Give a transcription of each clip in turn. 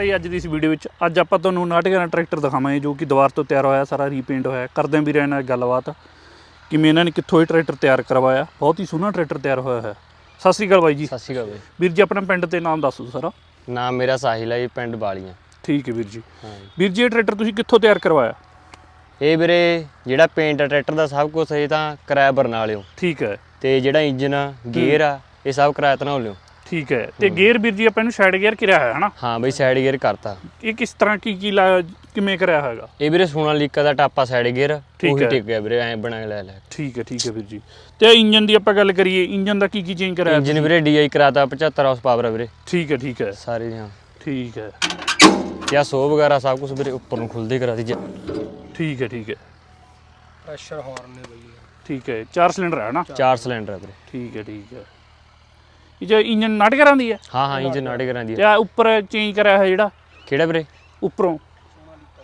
ਸਵਾਗਤ ਹੈ ਜੀ ਅੱਜ ਦੀ ਇਸ ਵੀਡੀਓ ਵਿੱਚ ਅੱਜ ਆਪਾਂ ਤੁਹਾਨੂੰ ਨਾਟਕਾਂ ਟਰੈਕਟਰ ਦਿਖਾਵਾਂਗੇ ਜੋ ਕਿ ਦੁਬਾਰ ਤੋਂ ਤਿਆਰ ਹੋਇਆ ਸਾਰਾ ਰੀਪੇਂਟ ਹੋਇਆ। ਕਰਦੇ ਹਾਂ ਵੀਰਾਂ ਨਾਲ ਗੱਲਬਾਤ। ਕਿਵੇਂ ਇਹਨਾਂ ਨੇ ਕਿੱਥੋਂ ਇਹ ਟਰੈਕਟਰ ਤਿਆਰ ਕਰਵਾਇਆ? ਬਹੁਤ ਹੀ ਸੋਹਣਾ ਟਰੈਕਟਰ ਤਿਆਰ ਹੋਇਆ ਹੈ। ਸਤਿ ਸ੍ਰੀ ਅਕਾਲ ਬਾਈ ਜੀ। ਸਤਿ ਸ਼੍ਰੀ ਅਕਾਲ ਬਾਈ। ਵੀਰ ਜੀ ਆਪਣਾ ਪਿੰਡ ਤੇ ਨਾਮ ਦੱਸੋ ਸਾਰਾ ਨਾਮ ਮੇਰਾ ਸਾਹਿਲ ਹੈ ਜੀ ਪਿੰਡ ਬਾਲੀਆਂ। ਠੀਕ ਹੈ ਵੀਰ ਜੀ। ਵੀਰ ਜੀ ਇਹ ਟਰੈਕਟਰ ਤੁਸੀਂ ਕਿੱਥੋਂ ਤਿਆਰ ਕਰਵਾਇਆ? ਇਹ ਵੀਰੇ ਜਿਹੜਾ ਪੇਂਟ ਆ ਟਰੈਕਟਰ ਦਾ ਸਭ ਕੁਝ ਇਹ ਤਾਂ ਕਿਰਾਇਆ ਬਰਨਾਲਿਓ ਠੀਕ ਹੈ। ਤੇ ਜਿਹੜਾ ਇੰਜਨ ਆ ਗੇਅਰ ਆ ਇਹ ਸਭ ਕਿਰਾਇਆ ਤਨੌਲਿਓ ਠੀਕ ਹੈ। ਤੇ ਗੇਅਰ ਵੀਰ ਜੀ ਆਪਾਂ ਇਹਨੂੰ ਸਾਈਡ ਗੇਅਰ ਕਿਰਿਆ ਹੈ ਹਨਾ? ਹਾਂ ਬਈ ਸਾਈਡ ਗੇਅਰ ਕਰਤਾ। ਇਹ ਕਿਸ ਤਰ੍ਹਾਂ ਕੀ ਕੀ ਲਾ- ਕਿਵੇਂ ਕਰਿਆ ਹੋਏਗਾ? ਇਹ ਵੀਰੇ ਸੋਨਾਲੀਕਾ ਦਾ ਟਾਪਾ ਸਾਈਡ ਗੇਅਰ ਠੀਕ ਉਹੀ ਹੈ। ਟਿਕ ਗਿਆ ਵੀਰੇ ਐ ਬਣਾ ਕੇ ਲੈ ਲੈ ਠੀਕ ਹੈ ਠੀਕ ਹੈ ਵੀਰ ਜੀ। ਤੇ ਇੰਜਨ ਦੀ ਆਪਾਂ ਗੱਲ ਕਰੀਏ ਇੰਜਨ ਦਾ ਕੀ ਕੀ ਚੇਂਜ ਕਰਾਇਆ ਇੰਜਨ ਵੀਰੇ ਡੀਆਈ ਕਰਾਤਾ 75 ਹਾਰਸ ਪਾਵਰ ਆ ਵੀਰੇ। ਠੀਕ ਹੈ ਠੀਕ ਹੈ। ਸਾਰੇ ਹਾਂ ਠੀਕ ਹੈ। ਜਾਂ ਸੋ ਵਗੈਰਾ ਸਭ ਕੁਝ ਵੀਰੇ ਉੱਪਰ ਨੂੰ ਖੁੱਲਦੀ ਕਰਾ ਦੀ ਠੀਕ ਹੈ ਠੀਕ ਹੈ। ਪ੍ਰੈਸ਼ਰ ਹਾਰਨ ਨੇ ਬਈ। ਠੀਕ ਹੈ ਚਾਰ ਸਿਲੰਡਰ ਹੈ ਨਾ ਚਾਰ ਸਿਲੰਡਰ ਆ ਵੀਰੇ। ਠੀਕ ਹੈ ਠੀਕ ਹੈ। ਜੇ ਇੰਜਨ ਨਟ ਕਰਾਂਦੀ ਹੈ। ਹਾਂ ਹਾਂ ਇੰਜਨ ਨਾੜੇ ਕਰਾਂ ਦੀ ਤੇ ਆਹ ਉੱਪਰ ਚੇਂਜ ਕਰਿਆ ਹੈ ਜਿਹੜਾ। ਕਿਹੜਾ ਵੀਰੇ? ਉੱਪਰੋਂ।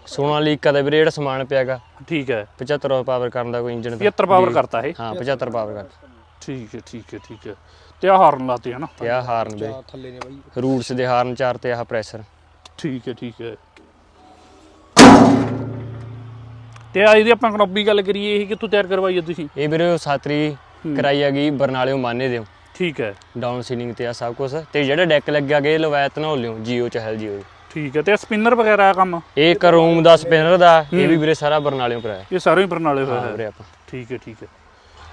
ਸੋਨਾਲੀਕਾ ਦਾ ਵੀਰੇ ਜਿਹੜਾ ਸਮਾਨ ਪਿਆਗਾ। ਠੀਕ ਹੈ। 75 ਹਾਰਸ ਪਾਵਰ ਕਰਨ ਦਾ ਕੋਈ ਇੰਜਨ 75 ਪਾਵਰ ਕਰਤਾ ਇਹ। ਹਾਂ 75 ਪਾਵਰ ਕਰ। ਠੀਕ ਹੈ ਠੀਕ ਹੈ ਠੀਕ ਹੈ। ਤੇ ਆ ਹਾਰਨ ਲਾਤੇ ਹੈ ਨਾ। ਤੇ ਆ ਹਾਰਨ ਥੱਲੇ ਨੇ ਬਈ। ਰੂਟਸ ਦੇ ਹਾਰਨ ਚਾਰ ਤੇ ਆਹ ਪ੍ਰੈਸ਼ਰ ਠੀਕ ਹੈ ਠੀਕ ਹੈ। ਤੇ ਆ ਇਹਦੀ ਆਪਾਂ ਕਨੋਬੀ ਗੱਲ ਕਰੀਏ ਇਹ ਕਿੱਥੋਂ ਤਿਆਰ ਕਰਵਾਈ ਹੈ ਤੁਸੀਂ? ਇਹ ਵੀਰੇ ਸਾਤਰੀ ਕਰਾਈ ਹੈਗੀ ਬਰਨਾਲਿਓ ਮਾਨੇ ਦਿਓ ਠੀਕ ਹੈ। ਡਾਊਨ ਸੀਲਿੰਗ ਤੇ ਆ ਸਭ ਕੁਝ ਤੇ ਜਿਹੜਾ ਡੈਕ ਲੱਗਿਆ ਗਿਆ ਇਹ ਲਵਾਇਆ ਤਨੌਲਿਓ ਜੀਓ ਚਹਿਲ ਜੀਓ ਠੀਕ ਹੈ ਤੇ ਸਪਿਨਰ ਵਗੈਰਾ ਕੰਮ? ਇਹ ਕਰੂਮ ਦਾ ਸਪਿਨਰ ਦਾ ਇਹ ਵੀ ਵੀਰੇ ਸਾਰਾ ਬਰਨਾਲਿਓ ਕਰਾਇਆ ਇਹ ਸਾਰੇ ਹੀ ਪ੍ਰਣਾਲੇ ਹੋਏ ਹਾਂ ਹੈ ਵੀਰੇ ਆਪਾਂ। ਠੀਕ ਹੈ ਠੀਕ ਹੈ।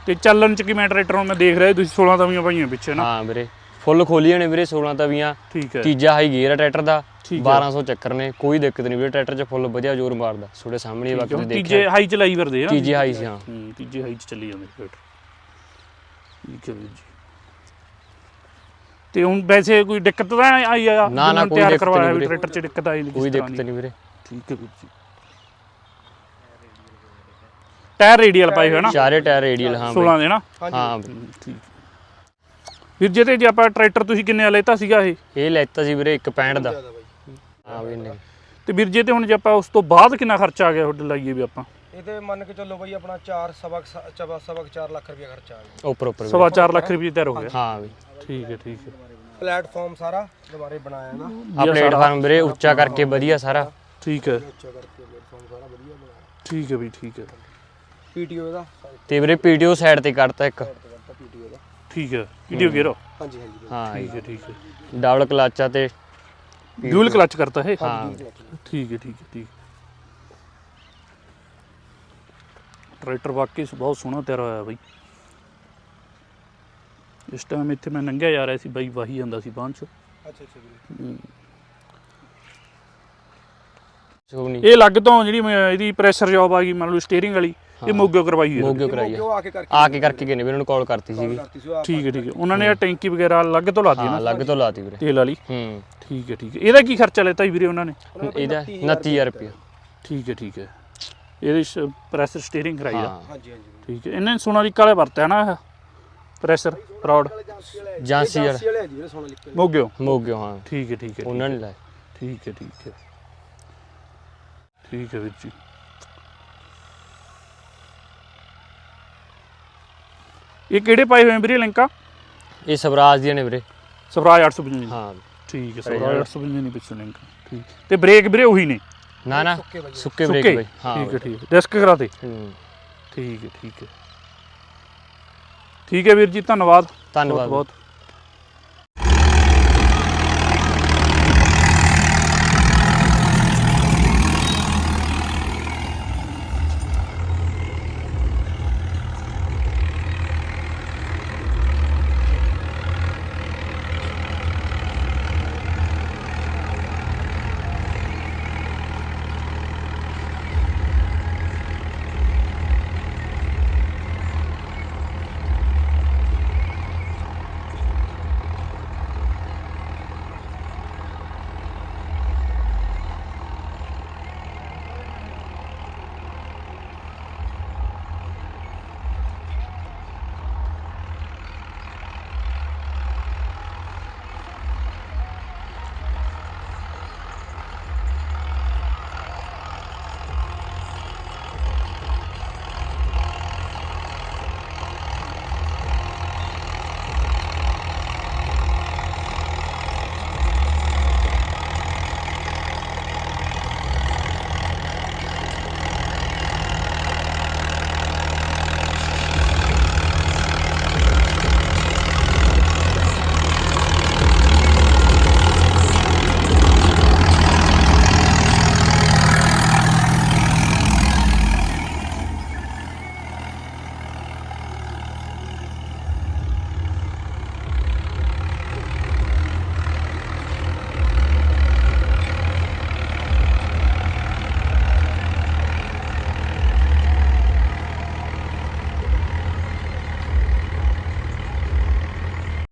ਤੇ ਚੱਲਣ ਚ ਕਿਵੇਂ ਟਰੈਕਟਰ ਹੁਣ ਮੈਂ ਦੇਖ ਰਿਹਾ ਤੁਸੀਂ 16 ਤਵੀਆਂ ਪਾਈਆਂ ਪਿੱਛੇ ਨਾ? ਹਾਂ ਵੀਰੇ ਫੁੱਲ ਖੋਲੀਆਂ ਨੇ ਵੀਰੇ 16 ਤਵੀਆਂ। ਠੀਕ ਹੈ। ਤੀਜਾ ਹਾਈ ਗੇਅਰ ਆ ਟਰੈਕਟਰ ਦਾ ਠੀਕ ਹੈ। 1200 ਚੱਕਰ ਨੇ ਕੋਈ ਦਿੱਕਤ ਨਹੀਂ ਵੀਰੇ ਟਰੈਕਟਰ 'ਚ ਫੁੱਲ ਵਧੀਆ ਜ਼ੋਰ ਮਾਰਦਾ। ਤੁਹਾਡੇ ਸਾਹਮਣੇ ਹੀ ਬਾਕੀ ਤੁਸੀਂ ਤੀਜੇ ਦੇਖਿਆ। ਹਾਈ ਚ ਲਾਈ ਫਿਰਦੇ ਨਾ ਤੀਜੇ ਹਾਈ ਸੀ ਹਾਂ। ਹੂੰ ਤੀਜੇ ਹਾਈ ਚ ਚੱਲੀ ਜਾਂਦੇ ਟਰੈਕਟਰ ਠੀਕ ਹੈ ਵੀਰ ਜੀ। ਤੇ ਹੁਣ ਵੈਸੇ ਕੋਈ ਦਿੱਕਤ ਤਾਂ ਆਈ ਆ ਨਾ, ਜਦੋਂ ਕੋਈ ਤਿਆਰ ਦਿੱਕਤ ਕਰਵਾਇਆ ਨਹੀਂ ਵੀ ਵੀਰੇ। ਟਰੈਕਟਰ ਚ ਦਿੱਕਤ ਆਈ ਨਹੀਂ ਕੋਈ ਦਿੱਕਤ ਨਹੀਂ ਵੀਰੇ। ਠੀਕ ਹੈ ਵੀਰ ਜੀ। ਟਾਇਰ ਰੇਡੀਅਲ ਪਾਏ ਹੋਏ ਨਾ? ਚਾਰੇ ਟਾਇਰ ਰੇਡੀਅਲ ਹਾਂ 16 ਦੇ ਨਾ? ਹਾਂ ਠੀਕ। ਵੀਰ ਜੀ ਤੇ ਜੇ ਆਪਾਂ ਟਰੈਕਟਰ ਤੁਸੀਂ ਕਿੰਨੇ ਦਾ ਲੈਤਾ ਸੀਗਾ ਇਹ? ਇਹ ਲੈਤਾ ਸੀ ਵੀਰੇ 165 ਦਾ। ਬਈ। ਹਾਂ ਵੀ ਨਹੀਂ ਤੇ ਵੀਰ ਜੀ ਤੇ ਹੁਣ ਜੇ ਆਪਾਂ ਉਸ ਤੋਂ ਬਾਅਦ ਕਿੰਨਾ ਖਰਚਾ ਆ ਗਿਆ ਤੁਹਾਡੇ ਲਾਈਏ ਵੀ ਆਪਾਂ? ਇਹ ਤੇ ਮੰਨ ਕੇ ਚੱਲੋ ਬਈ ਆਪਣਾ 4 ਸਬਕ ਸਬਕ 4 ਲੱਖ ਰੁਪਏ ਖਰਚਾ ਆ ਗਿਆ। ਉੱਪਰ ਉੱਪਰ ਵੀਰੇ। ਸਵਾ ਚਾਰ ਲੱਖ ਰੁਪਏ ਤਿਆਰ ਹੋ ਗਿਆ। ਹਾਂ ਵੀ ਠੀਕ ਹੈ ਠੀਕ ਹੈ। ਪਲੇਟਫਾਰਮ ਸਾਰਾ ਦੁਬਾਰੇ ਬਣਾਇਆ ਨਾ। ਆ ਪਲੇਟਫਾਰਮ ਵੀਰੇ ਉੱਚਾ ਕਰਕੇ ਵਧੀਆ ਸਾਰਾ। ਠੀਕ ਹੈ। ਉੱਚਾ ਕਰਕੇ ਪਲੇਟਫਾਰਮ ਸਾਰਾ ਵਧੀਆ ਬਣਾਇਆ। ਠੀਕ ਹੈ ਵੀ ਠੀਕ ਹੈ। ਪੀਟੀਓ ਇਹਦਾ ਤੇ ਵੀਰੇ ਪੀਟੀਓ ਸਾਈਡ ਤੇ ਕੱਢਤਾ ਇੱਕ। ਪੀਟੀਓ ਦਾ ਠੀਕ ਹੈ। ਵੀਡੀਓ ਗੇਰੋ ਹਾਂਜੀ ਹਾਂਜੀ। ਹਾਂ। ਠੀਕ ਹੈ ਠੀਕ ਹੈ। ਡਬਲ ਕਲਾਚਾ ਤੇ ਡਿਊਲ ਕਲਚ ਕਰਤਾ ਹੈ। ਹਾਂ ਠੀਕ ਹੈ ਠੀਕ ਹੈ ਠੀਕ ਟਰੈਕਟਰ ਵਾਕਈ ਬਹੁਤ ਸੋਹਣਾ ਤਿਆਰ ਹੋਇਆ ਬਈ। ਇਸ ਟਾਈਮ ਇੱਥੇ ਮੈਂ ਲੰਘਿਆ ਜਾ ਰਿਹਾ ਸੀ ਬਾਈ ਵਾਹੀ ਜਾਂਦਾ ਸੀ ਬਾਂਹ ਚ। ਅੱਛਾ ਅੱਛਾ ਵੀਰੇ। ਸੋਨੀ ਇਹ ਲੱਗ ਤੋਂ ਜਿਹੜੀ ਮੈਂ ਇਹਦੀ ਪ੍ਰੈਸ਼ਰ ਜੌਬ ਆ ਗਈ ਮੰਨ ਲਓ ਸਟੀਅਰਿੰਗ ਵਾਲੀ ਇਹ ਮੋਗਿਓ ਕਰਵਾਈ ਹੋਈ ਹੈ ਮੋਗਿਓ ਕਰਾਈ ਆ। ਉਹ ਆ ਕੇ ਕਰਕੇ ਆ ਕੇ ਕਰਕੇ ਗਏ ਨੇ ਵੀਰੇ ਉਹਨੂੰ ਕਾਲ ਕਰਤੀ ਸੀਗੀ। ਕਰਤੀ ਸੀ ਉਹ ਠੀਕ ਹੈ ਠੀਕ ਹੈ। ਉਹਨਾਂ ਨੇ ਇਹ ਟੈਂਕੀ ਵਗੈਰਾ ਅਲੱਗ ਤੋਂ ਲਾਤੀ ਹਾਂ ਨਾ। ਲੱਗ ਤੋਂ ਲਾਤੀ ਵੀਰੇ। ਤੇਲ ਵਾਲੀ? ਹੂੰ। ਠੀਕ ਹੈ ਠੀਕ ਹੈ। ਇਹਦਾ ਕੀ ਖਰਚਾ ਲੈਤਾ ਵੀਰੇ ਉਹਨਾਂ ਨੇ? ਇਹਦਾ 29000 ਰੁਪਏ ਠੀਕ ਹੈ ਠੀਕ ਹੈ। ਇਹਦੀ ਪ੍ਰੈਸ਼ਰ ਸਟੀਅਰਿੰਗ ਕਰਾਈ ਆ। ਹਾਂ। ਹਾਂਜੀ ਹਾਂਜੀ ਠੀਕ ਹੈ। ਇਹਨੇ ਸੋਨਾਲੀਕਾ ਵਾਲੇ ਵਰਤਿਆ ਨਾ ਇਹ? ਪ੍ਰੈਸ਼ਰ ਰੌਡ ਜਾਂਸੀ ਵਾਲੇ। ਆ ਜੀ ਵੀਰੇ ਸੋਨਾ ਲਿਖ ਕੇ ਮੋਗਿਓ। ਮੋਗਿਓ ਹਾਂ। ਠੀਕ ਹੈ ਠੀਕ ਹੈ ਉਹਨਾਂ ਨੇ ਲਾਇਆ। ਠੀਕ ਹੈ ਠੀਕ ਹੈ। ਠੀਕ ਹੈ ਵੀਰ ਜੀ। ਇਹ ਕਿਹੜੇ ਪਾਏ ਹੋਏ ਵੀਰੇ ਲਿੰਕਾਂ? ਇਹ ਸਵਰਾਜ ਦੀਆਂ ਨੇ ਵੀਰੇ। ਸਵਰਾਜ 855 ਹਾਂ। ਠੀਕ ਹੈ ਸਵਰਾਜ 855 ਨਹੀਂ ਪਿੱਛੇ ਲਿੰਕ। ਠੀਕ। ਤੇ ਬ੍ਰੇਕ ਵੀਰੇ ਉਹੀ ਨੇ? ਨਾ ਨਾ। ਸੁੱਕੇ ਬ੍ਰੇਕ ਬਈ। ਹਾਂ। ਠੀਕ ਹੈ ਠੀਕ ਹੈ। ਡਿਸਕ ਕਰਾਤੇ ਹੂੰ। ਠੀਕ ਹੈ ਠੀਕ ਹੈ। ਠੀਕ ਹੈ ਵੀਰ ਜੀ ਧੰਨਵਾਦ। ਧੰਨਵਾਦ। ਬਹੁਤ